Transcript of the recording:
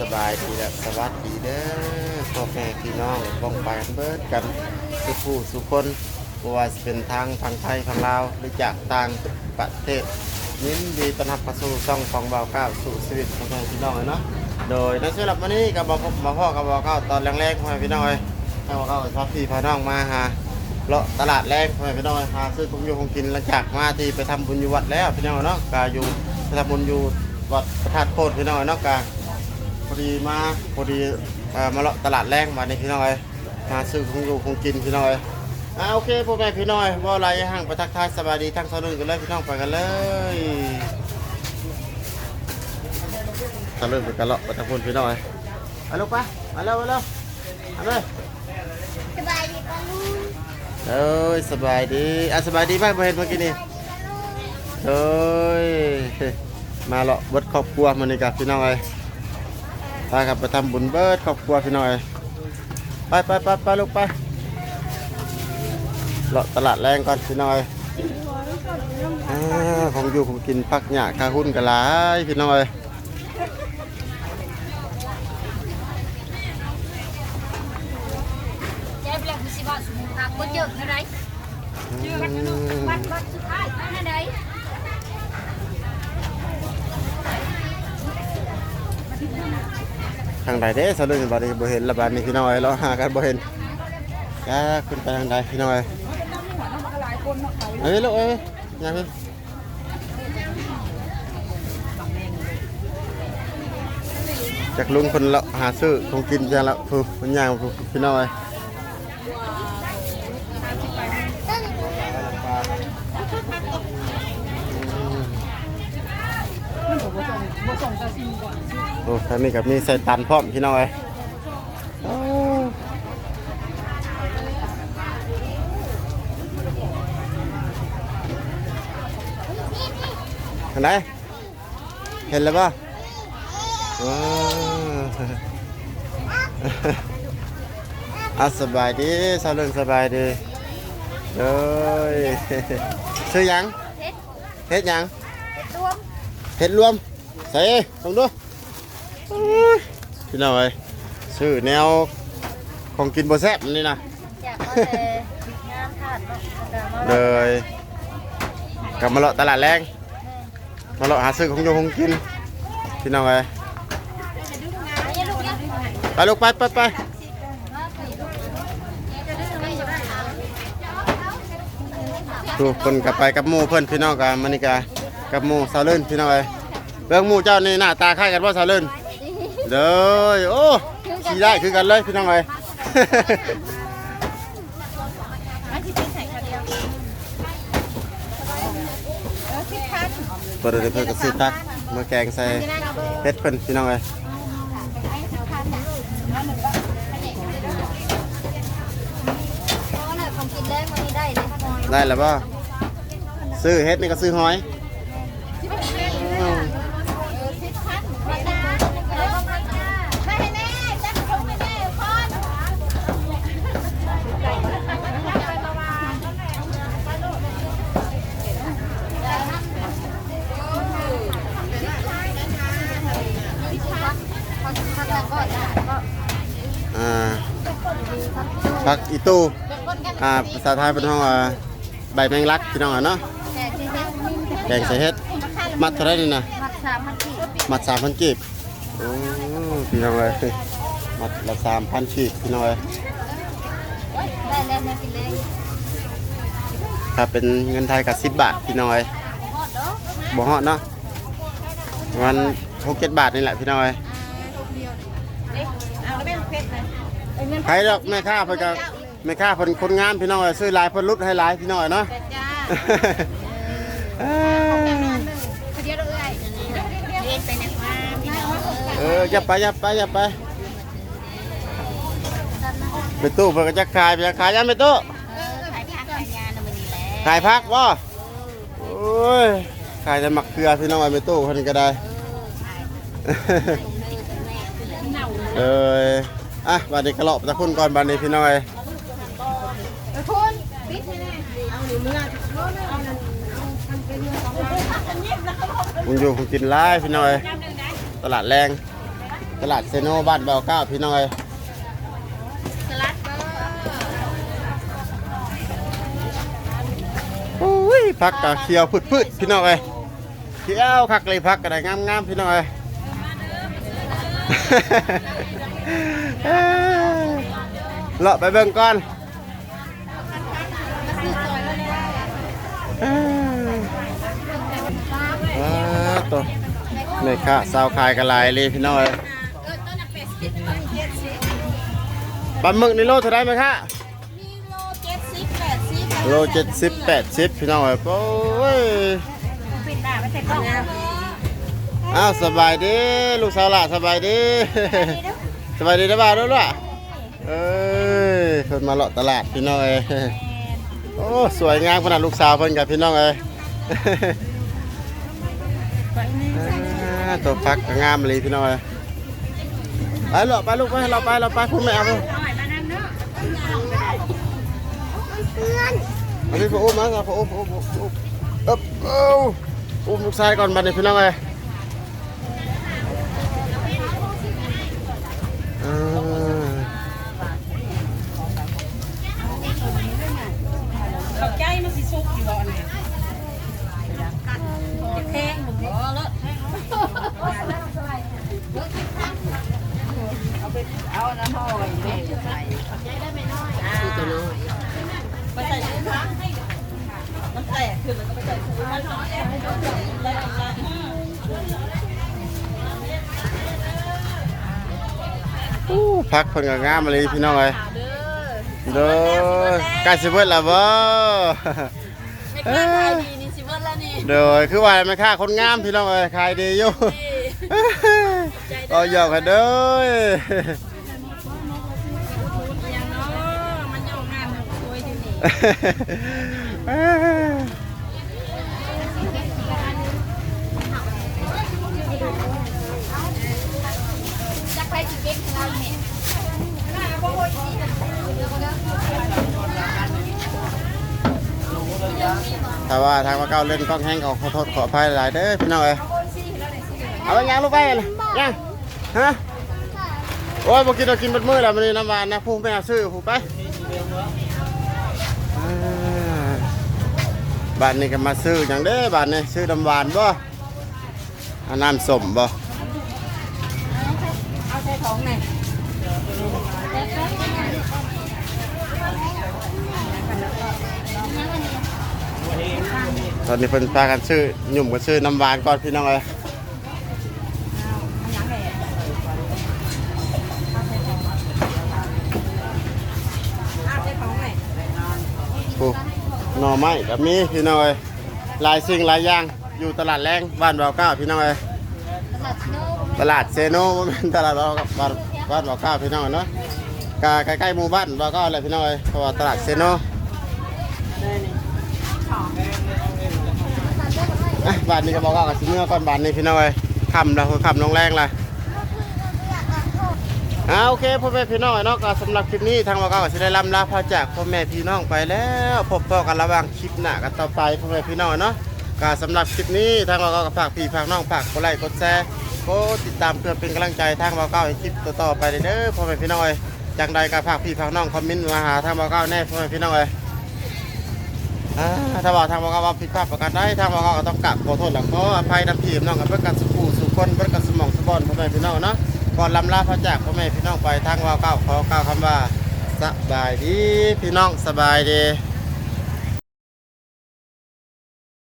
สบายดีและสวัสดีเด้อพ่อแม่พี่น้องบ้องไปเบิดกันสุผู้สุคนบ่ว่าจะเป็นทางทางไทยทางลาวหรือจากต่างประเทศยินดีต้อนรับเข้าสู่ช่องของเบาเก้าสู่ชีวิตของพ่อแม่พี่น้องเลยเนาะโดยในสำหรับวันนี้ก็มาพบมาพ่อกับเบาเก้าตอนแรกๆพ่อแม่พี่น้องเลยให้เบาเก้าพาพี่พาน้องมาหาเลาะตลาดแรกพ่อแม่พี่น้องเลยหาซื้อของอยู่ของกินหลังจากมาที่ไปทำบุญอยู่วัดแล้วพี่น้องเนาะกาอยู่ไปทำบุญอยู่ วัดพระธาตุโคตรพี่น้องเนาะกาพอดีมาพอดีเอ่อมาเลาะตลาดแรงมาในพี่น้อยมาซื้อของอยู่ของกินพี่น้อยอ่าโอเคพ่อแม่พี่น้อยว่าอะไรห่างไปทักทายสบายดีทั้งสองนึงกันเลยพี่น้องไปกันเลยตะเริ่มไปกันเลาะไปทางพุ่นพี่น้อยมาลูกไปมาเร็วมาเร็วมาเลยสบายดีปะลุงเอ้ยสบายดีอะสบายดีไหมบ่เห็นเมื่อกี้นี่เอ้ย มาเลาะเบิดครอบครัวมานี่กับพี่น้อยพากับไปทำบุญเบิดครอบครัวพี่น้อยไปไปไปไปลูกไปเลาะตลาดแรงก่อนพี่น้อยอาของอยู่ของกินพักหยาคาหุ้นกันหลายพี่น้อยเจ๊เปลี่ยนสิบบาทสมุนไพรก็เยอะเท่าไรเยอะวัดวัดสุดท้ายเท่าไหร่ ทางใดเด้สะดึงบาดนี้บ่เห็นละบาดนี้พี่น้อยเราหากันบ่เห็นจ้าขึ้นไปทางใดพี่น้อยเอ้ยลูกเอ้ยยังพี่จากลุงคนละหาซื้อของกินจังละผู้มันย่างผู้พี่น้อยมันบอกว่าส่งส่งกระซิบก่อน โอ้ทางนี้กับมีใส่ตันพร้อมพี่น้อยโอ้ทางไหนเห็นแล้วป่ะว้าวอะสบายดีสาวเรื่องสบายดีเลยซื้อหยังเฮ็ดเฮ็ดหยังรวมเห็ดรวมใส่ลงดูอุ้ย พี่น้องเอ้ยซื้อแนวของกินบ่แซ่บนี่นะอยากก็แต่งานขาดเนาะเลยกลับมาเลาะตลาดแรงมาเลาะหาซื้อของอยู่ของกินพี่น้องเอ้ยนี่ลูกเนี่ยไปลูกไปไปไปดูเพิ่นกลับไปกับหมู่เพิ่นพี่น้องกันมันนี่กะกับหมู่สาวเลื่นพี่น้องเอ้ยเรื่องหมู่เจ้านี่หน้าตาคล้ายกันว่าสาวเลื่น เลยโอ้ขี่ได้คือกันเลยพี่น้องเอ้ยมาที่เป็นใส่คนเดียวเออคิดพันเปิดเลยเพิ่นก็ซื้อตักมาแกงใส่เฮ็ดเพิ่นพี่น้องเอ้ยของกินแรกวันนี้ได้เลยค่ะน้อยได้แล้วบ่ซื้อเฮ็ดนี่ก็ซื้อหอยอืม สิบพันไม่ได้เลยก็พันห้าไม่ให้แน่จะคงไม่แน่คอนพักแล้วก็ก็ อ่า ผักอีตูอ่าภาษาไทยเป็นห้องว่าใบแมงลักพี่น้องอะเนาะแต่ที่เฮ็ดแกงใส่เฮ็ด มัดเท่าไรนี่นะมัดสามพันกี่มัด3,000กีบโอ้พี่น้องเอ้ยมัดละ3,000กีบพี่น้องเอ้ยได้แล้วนะกินเลยถ้าเป็นเงินไทยก็10บบาทพี่น้องเอ้ยฮอดเนาะบ่ฮอดเนาะประมัน6-7บาทนี่แหละพี่น้องเอ้ย เอาแล้วไม่ต้องเพชร นะเงินใครดอกแม่ค้าเพิ่นก็แม่ค้าเพิ่นคนงามพี่น้องเอ้ยซื้อหลายเพิ่นลดให้หลายพี่น้องเอ้ยเนาะเป็ดจ้าเอ้ยเดียวเลยเรียนไปนะคะพี่น้องเอออย่าไปอย่าไปอย่าไปไปตู้เพิ่นก็จะขายไปจะขายยังไปตู้เออขายผักขายยานะมันนี่แหละขายพักบ่โอ้ยขายแต่มักเกลือพี่น้องไอ้ไปตู้เพิ่นก็ได้เอ้ย อะบัดนี้กระเลาะตะคุณก่อนบัดนี้พี่น้องเอ้ยคุณปิดให้แน่เอาหนูเมื่อเอาหนูเอาทำเป็นเรื่องของเรามึงอยู่คงกินหลายพี่น้อย ตลาดแรง ตลาดเซโนบ้านเบาเก้าพี่น้อยสลัดเบอร์โอ้ยพักกะเขียวพืดๆพี่น้อยเขียวคักเลยพักกะได้งามๆพี่น้อย เอ้ยเลาะไปเบิ่งก่อนซื้อซอยแล้วเนี่ยเอ้ยว้าตัวแม่ค้าสาวขายกะลายเลยพี่น้องเอ้ยเออต้นน่ะเป็ดสิบต้นเจ็ดสิบปลาหมึกนี่โลเท่าไรไหมคะมีโลเจ็ดสิบแปดสิบโลเจ็ดสิบแปดสิบพี่น้องเอ้ยโอ้ยปิดหน้าไม่ใส่กล้องนะ อ้าวสบายดีลูกสาวหล่ะสบายดีสบายดีนะบ่าวด้วยล่ะเอ้ยเพิ่นมาเลาะตลาดพี่น้องเอ้ยโอ้สวยงามขนาดลูกสาวเพิ่นกับพี่น้องเอ้ยอ่าตัวพักก็งามเลยพี่น้องเอ้ยไปลูกไปลูกไปเราไปเราไปคุณแม่เอาไปหน่อยมานั่งเนาะอันนี้พออุ้มมาครับพออุ้มอุ้มอุ้มอุ้มอึ๊บเอ้าอุ้มลูกชายก่อนบัดนี้พี่น้องเอ้ย อ่าเขาใจมันสิสุกอยู่บ่เนี่ยแทงผมบ่เลิศเอาน้ำหอยแม่ใอู้พักเพิ่นก็งามเลยพี่น้องเอ้ยเด้อเด้อใกล้สิเบิดแล้วบ่ไม่กล้าถ่ายดีนี่สิเบิดแล้วนี่เด้อคือว่าแม่ค้าคนงามพี่น้องเอ้ยขายดีอยู่ก็หยอกกันเด้ออย่างเนาะมันจะออกงานแบบสวยอยู่นี่จักไปสิเก็บของเราแม่น่าบ่โหยสิ ถ้าว่าทางว่าเก้าเล่นกล้องแห้งก็ขอโทษขออภัยหลายเด้อพี่น้องเอ้ยเอาไปยังลูกไปเลยยังฮะโอ้ยบ่กินเรากินเบัดมือแล้วมื้อนี้น้ำหวานนะผู้ไปหาซื้อผู้ไปบ้านนี้ก็มาซื้อหยังเด้อบ้านนี้ซื้อน้ำหวานบ่น้ำสมบ่เอาใส่ท้องหน่อย ตอนนี้เพิ่นพากันซื้อหยุ่มกันซื้อน้ำหวานก่อนพี่น้องเอ้ยเอาใส่ท้องหน่อยผู้หน่อไม้ก็มีพี่น้องเอ้ยหลายสิ่งหลายอย่างอยู่ตลาดแรงบ้านบ่าวเก้าพี่น้องเอ้ยตลาดโน้ตลาดเซโนบ่แม่นตลาดเรากับบ้านบ้านบ่อเก้าพี่น้องเนาะ กใกล้ๆหมู่บ้านบ่อเก้าแหละพี่น้อยเพราะว่าตลาดเซโนอะบ้านนี้ก็บอเก้ากับสิเมื่อก่อนบ้านนี้พี่น้อยคำแล้วค่ำลงแรงละอ่าโอเคพ่อแม่พี่น้องเนาะก็สำหรับคลิปนี้ทางบอเก้าก็สิได้ลำลาพาจากพ่อแม่พี่น้องไปแล้วพบกันระหว่างคลิปหน้ากันต่อไปพ่อแม่พี่น้องเนาะก็สำหรับคลิปนี้ทางบอเก้าก็ฝากพี่ฝากน้องฝากกดไลค์กดแชร์ก็ติดตามเพื่อเป็นกำลังใจทางบ่าก้าในคลิปต่อๆไปเด้อพ่อแม่พี่น้องเอ้ย จังใดก็ฝากพี่ฝากน้องคอมเมนต์มาหาทางบ่าวเก้าแน่พ่อแม่พี่น้องเอ้ยอ่าถ้าว่าทางบ่าวเก้าว่าผิดพลาดประการใดทางบ่าวเก้าก็ต้องกราบขอโทษและขออภัยนำพี่น้องกับเพื่อการสุขสู่คนเพื่อการสมองสมบอนพ่อแม่พี่น้องเนาะก่อนลำลาพระจากพ่อแม่พี่น้องไปทางบ่าวเก้าขอกล่าวคำว่าสบายดีพี่น้องสบายดี